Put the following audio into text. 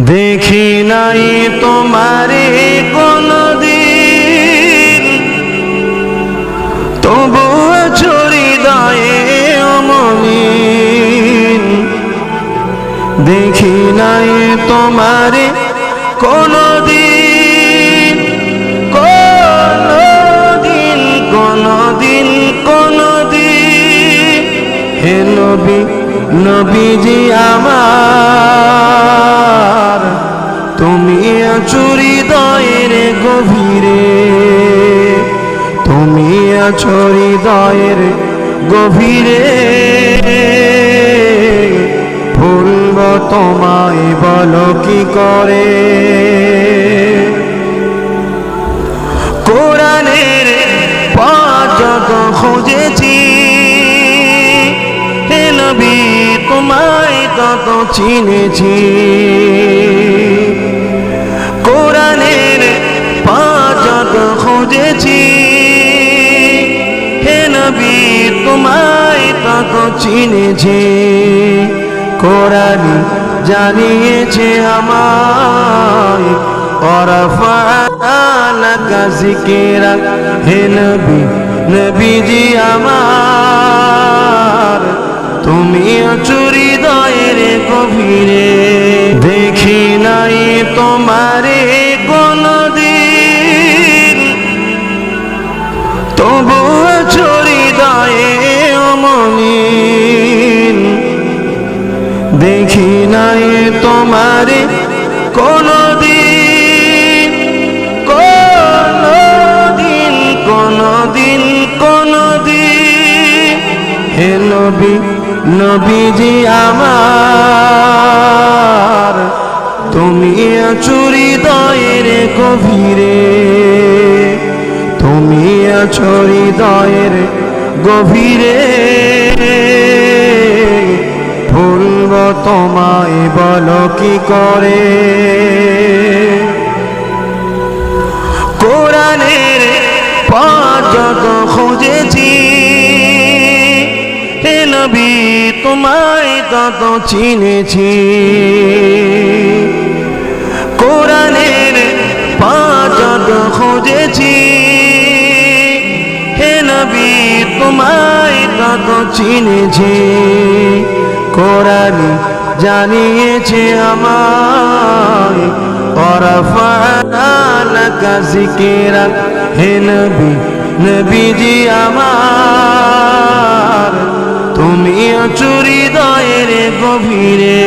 দেখি নাই তোমারে কোনদিন। তবু ছড়ি দায়ে অমলিন। দেখি নাই তোমারে কোনদিন। কোনদিন কোনদিন কোনদিন। হে নবী, নবীজি আমার গভীরে। তুমি চুরি দয়ের গভীরে। ভুলব তোমায় বলো কি করে। কোরআনের পাচক খুঁজেছি। তোমায় তত চিনেছি। খুঁজেছি হে নবী, তোমায় তত চিনেছি। কোরআন জানিয়েছে আমায় ওরফানাকা হে নবী, নবীজি আমার তুমি চুরি দয়ের গভীরে। অমলিন দেখি নাই তোমারে কোনদিন কোনদিন কোনদিন কোনদিন। হে নবী, নবীজি আমার, তুমি চুরি দয়ের গভীরে, তুমি ছড়ি দয়ের গভীরে ভুলব তোমায় বল কি করে? কোরআনের পাচক খুঁজেছি নবী তোমায় তত চিনেছি। কোরআনের পাচক খুঁজেছি নবী তোমায় তত চিনেছি। কোরআন জানিয়েছে আমায় ওরফানাকা হে নবী, নবীজি আমার তুমি চুরি দয়ের গভীরে।